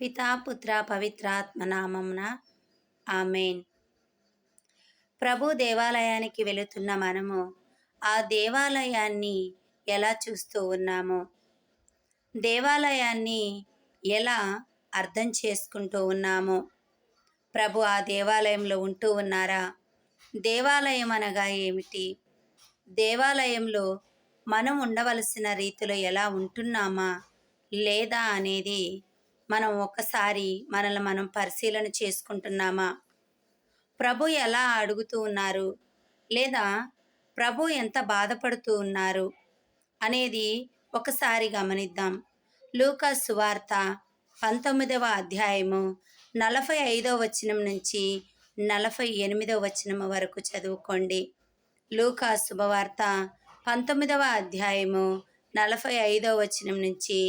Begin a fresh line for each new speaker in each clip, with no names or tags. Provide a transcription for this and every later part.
పితా పుత్ర పవిత్రాత్మ ఆమెన్. ప్రభు దేవాలయానికి వెళుతున్న మనము ఆ దేవాలయాన్ని ఎలా చూస్తూ ఉన్నాము? దేవాలయాన్ని ఎలా అర్థం చేసుకుంటూ ఉన్నాము? ప్రభు ఆ దేవాలయంలో ఉంటూ ఉన్నారా? దేవాలయం అనగా ఏమిటి? దేవాలయంలో మనం ఉండవలసిన రీతిలో ఎలా ఉంటున్నామా? లేదా అనేది మనం ఒకసారి మనల్ని మనం పరిశీలన చేసుకుంటున్నామా? ప్రభు ఎలా అడుగుతూ ఉన్నారు? లేదా ప్రభు ఎంత బాధపడుతూ ఉన్నారు? అనేది ఒకసారి గమనిద్దాం. లూకా సువార్త పంతొమ్మిదవ అధ్యాయము నలభై ఐదవ వచనం నుంచి నలభై ఎనిమిదవ వచనం వరకు చదువుకోండి. లూకా శుభవార్త పంతొమ్మిదవ అధ్యాయము నలభై ఐదవ వచనం నుంచి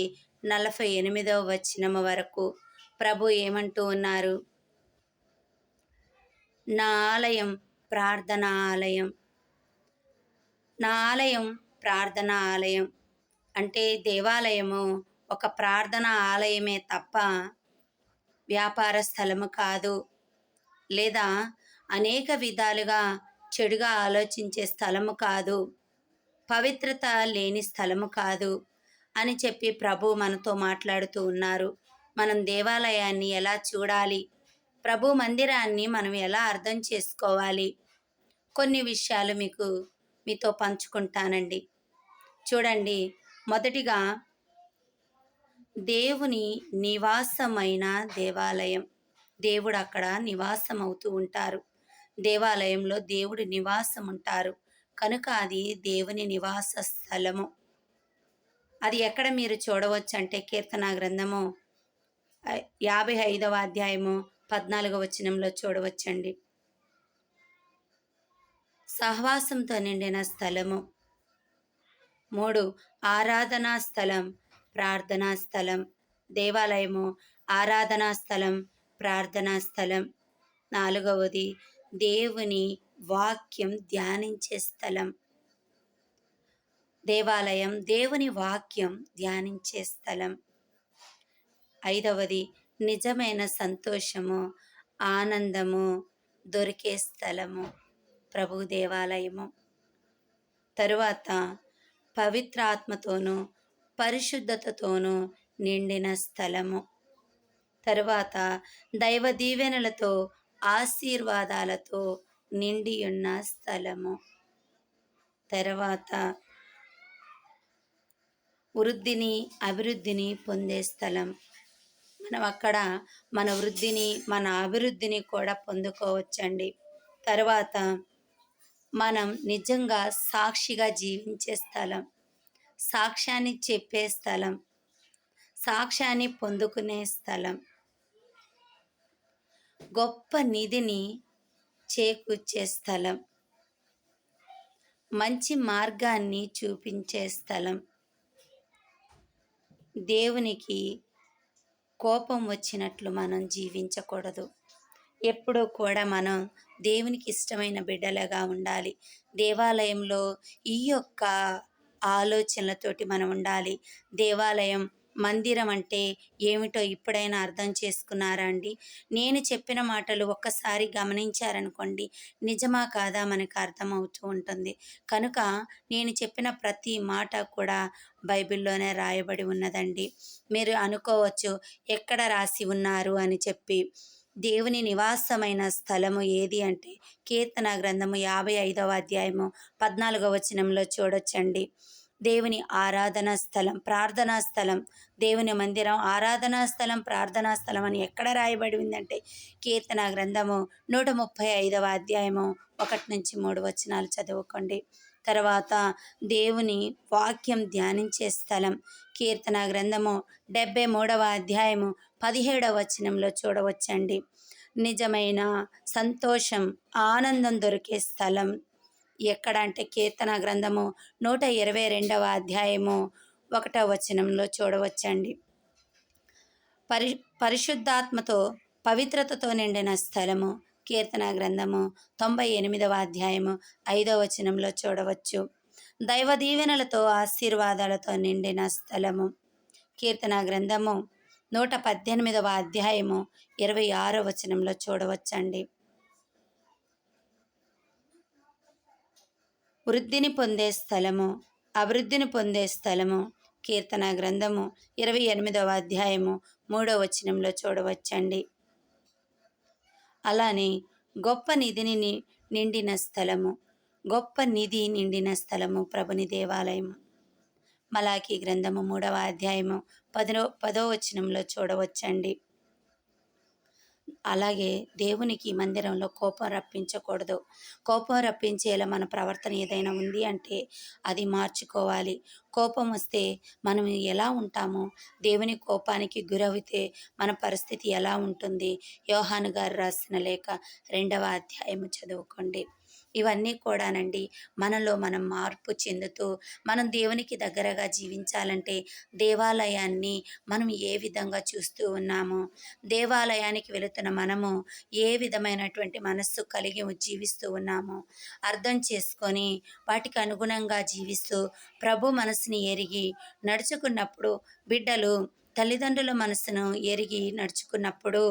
నలభై ఎనిమిదవ వచనం వరకు ప్రభు ఏమంటూ ఉన్నారు? నా ఆలయం ప్రార్థన ఆలయం. నా ఆలయం ప్రార్థన ఆలయం. అంటే దేవాలయము ఒక ప్రార్థన ఆలయమే తప్ప వ్యాపార స్థలము కాదు. లేదా అనేక విధాలుగా చెడుగా ఆలోచించే స్థలము కాదు. పవిత్రత లేని స్థలము కాదు. అని చెప్పి ప్రభు మనతో మాట్లాడుతూ ఉన్నారు. మనం దేవాలయాన్ని ఎలా చూడాలి? ప్రభు మందిరాన్ని మనం ఎలా అర్థం చేసుకోవాలి? కొన్ని విషయాలు మీకు మీతో పంచుకుంటానండి. చూడండి మొదటిగా దేవుని నివాసమైన దేవాలయం. దేవుడు అక్కడ నివాసం అవుతూ ఉంటారు. దేవాలయంలో దేవుడు నివాసం ఉంటారు కనుక అది దేవుని నివాస స్థలము అది ఎక్కడ మీరు చూడవచ్చు అంటే కీర్తన గ్రంథము యాభై ఐదవ అధ్యాయము పద్నాలుగవ వచనంలో చూడవచ్చండి. సహవాసంతో నిండిన స్థలము. మూడు ఆరాధనా స్థలం ప్రార్థనా స్థలం. దేవాలయము ఆరాధనా స్థలం ప్రార్థనా స్థలం. నాలుగవది దేవుని వాక్యం ధ్యానించే స్థలం. దేవాలయం దేవుని వాక్యం ధ్యానించే స్థలం. ఐదవది నిజమైన సంతోషము ఆనందము దొరికే స్థలము ప్రభు దేవాలయము. తరువాత పవిత్రాత్మతోనూ పరిశుద్ధతతోనూ నిండిన స్థలము. తరువాత దైవ దీవెనలతో ఆశీర్వాదాలతో నిండియున్న స్థలము. తర్వాత వృద్ధిని అభివృద్ధిని పొందే స్థలం. మనం అక్కడ మన వృద్ధిని మన అభివృద్ధిని కూడా పొందుకోవచ్చండి. తర్వాత మనం నిజంగా సాక్షిగా జీవించే స్థలం సాక్ష్యాన్ని చెప్పే స్థలం సాక్ష్యాన్ని పొందుకునే స్థలం. గొప్ప నిధిని చేకూర్చే స్థలం మంచి మార్గాన్ని చూపించే స్థలం. దేవునికి కోపం వచ్చినట్లు మనం జీవించకూడదు. ఎప్పుడూ కూడా మనం దేవునికి ఇష్టమైన బిడ్డలుగా ఉండాలి. దేవాలయంలో ఈ యొక్క ఆలోచనలతోటి మనం ఉండాలి. దేవాలయం మందిరం అంటే ఏమిటో ఇప్పుడైనా అర్థం చేసుకున్నారా అండి? నేను చెప్పిన మాటలు ఒక్కసారి గమనించారనుకోండి నిజమా కాదా మనకు అర్థమవుతూ ఉంటుంది. కనుక నేను చెప్పిన ప్రతి మాట కూడా బైబిల్లోనే రాయబడి ఉన్నదండి. మీరు అనుకోవచ్చు ఎక్కడ రాసి ఉన్నారు అని చెప్పి. దేవుని నివాసమైన స్థలము ఏది అంటే కీర్తన గ్రంథము యాభై ఐదవ అధ్యాయము పద్నాలుగవ వచనంలో చూడొచ్చండి. దేవుని ఆరాధనా స్థలం ప్రార్థనా స్థలం దేవుని మందిరం ఆరాధనా స్థలం ప్రార్థనా స్థలం అని ఎక్కడ రాయబడి ఉందంటే కీర్తన గ్రంథము నూట ముప్పై ఐదవ అధ్యాయము ఒకటి నుంచి మూడు వచనాలు చదువుకోండి. తర్వాత దేవుని వాక్యం ధ్యానించే స్థలం కీర్తన గ్రంథము డెబ్బై మూడవ అధ్యాయము పదిహేడవ వచనంలో చూడవచ్చండి. నిజమైన సంతోషం ఆనందం దొరికే స్థలం ఎక్కడ అంటే కీర్తన గ్రంథము నూట ఇరవై రెండవ అధ్యాయము ఒకటవ వచనంలో చూడవచ్చండి. పరి పరిశుద్ధాత్మతో పవిత్రతతో నిండిన స్థలము కీర్తన గ్రంథము తొంభై ఎనిమిదవ అధ్యాయము ఐదవ వచనంలో చూడవచ్చు. దైవ దీవెనలతో ఆశీర్వాదాలతో నిండిన స్థలము కీర్తన గ్రంథము నూట పద్దెనిమిదవ అధ్యాయము ఇరవై ఆరో వచనంలో చూడవచ్చండి. వృద్ధిని పొందే స్థలము అభివృద్ధిని పొందే స్థలము కీర్తన గ్రంథము ఇరవై ఎనిమిదవ అధ్యాయము మూడో వచనంలో చూడవచ్చండి. అలానే గొప్ప నిధిని ని- నిండిన స్థలము గొప్ప నిధి నిండిన స్థలము ప్రభుని దేవాలయము. మలాకి గ్రంథము మూడవ అధ్యాయము పదో పదో వచనంలో చూడవచ్చండి. అలాగే దేవునికి మందిరంలో కోపం రప్పించకూడదు. కోపం రప్పించేలా మన ప్రవర్తన ఏదైనా ఉంది అంటే అది మార్చుకోవాలి. కోపం వస్తే మనం ఎలా ఉంటామో దేవుని కోపానికి గురవితే మన పరిస్థితి ఎలా ఉంటుంది? యోహాను గారు రాసిన లేఖ రెండవ అధ్యాయము చదువుకోండి. ఇవన్నీ కూడానండి మనలో మనం మార్పు చెందుతూ మనం దేవునికి దగ్గరగా జీవించాలంటే దేవాలయాన్ని మనం ఏ విధంగా చూస్తూ ఉన్నాము దేవాలయానికి వెళుతున్న మనము ఏ విధమైనటువంటి మనస్సు కలిగి జీవిస్తూ ఉన్నాము అర్థం చేసుకొని వాటికి అనుగుణంగా జీవిస్తూ ప్రభు మనసుని ఎరిగి నడుచుకున్నప్పుడు బిడ్డలు తల్లిదండ్రుల మనసును ఎరిగి నడుచుకున్నప్పుడు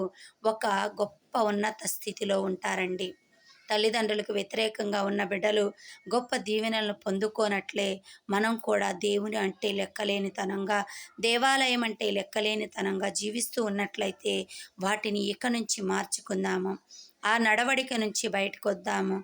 ఒక గొప్ప ఉన్నత స్థితిలో ఉంటారండి. తల్లిదండ్రులకు వ్యతిరేకంగా ఉన్న బిడ్డలు గొప్ప దీవెనలను పొందుకోనట్లే మనం కూడా దేవుని అంటే లెక్కలేనితనంగా దేవాలయం అంటే లెక్కలేనితనంగా జీవిస్తూ ఉన్నట్లయితే వాటిని ఇక నుంచి మార్చుకుందాము. ఆ నడవడిక నుంచి బయటకు వద్దాము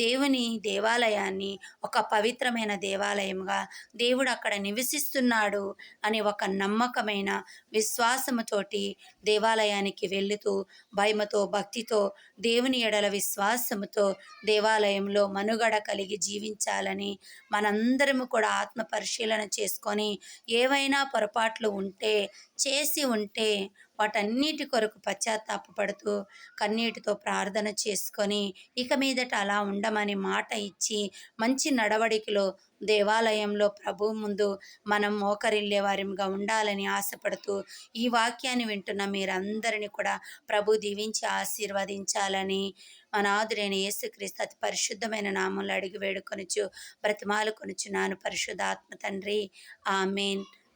దేవుని దేవాలయాన్ని ఒక పవిత్రమైన దేవాలయంగా దేవుడు అక్కడ నివసిస్తున్నాడు అని ఒక నమ్మకమైన విశ్వాసముతోటి దేవాలయానికి వెళుతూ భయమతో భక్తితో దేవుని ఎడల విశ్వాసముతో దేవాలయంలో మనుగడ కలిగి జీవించాలని మనందరము కూడా ఆత్మ పరిశీలన చేసుకొని ఏవైనా పొరపాట్లు ఉంటే చేసి ఉంటే వాటన్నిటి కొరకు పశ్చాత్తాపపడుతూ కన్నీటితో ప్రార్థన చేసుకొని ఇక మీదట అలా ఉండమని మాట ఇచ్చి మంచి నడవడికలో దేవాలయంలో ప్రభు ముందు మనం మోకరిల్లే వారిగా ఉండాలని ఆశపడుతూ ఈ వాక్యాన్ని వింటున్న మీరందరినీ కూడా ప్రభు దీవించి ఆశీర్వదించాలని మన ఆదురైన యేసుక్రీస్తు అతి పరిశుద్ధమైన నామంలో అడిగి వేడుకొనుచు బ్రతిమాలు కొనుచున్నాను పరిశుద్ధాత్మ తండ్రి. ఆమెన్.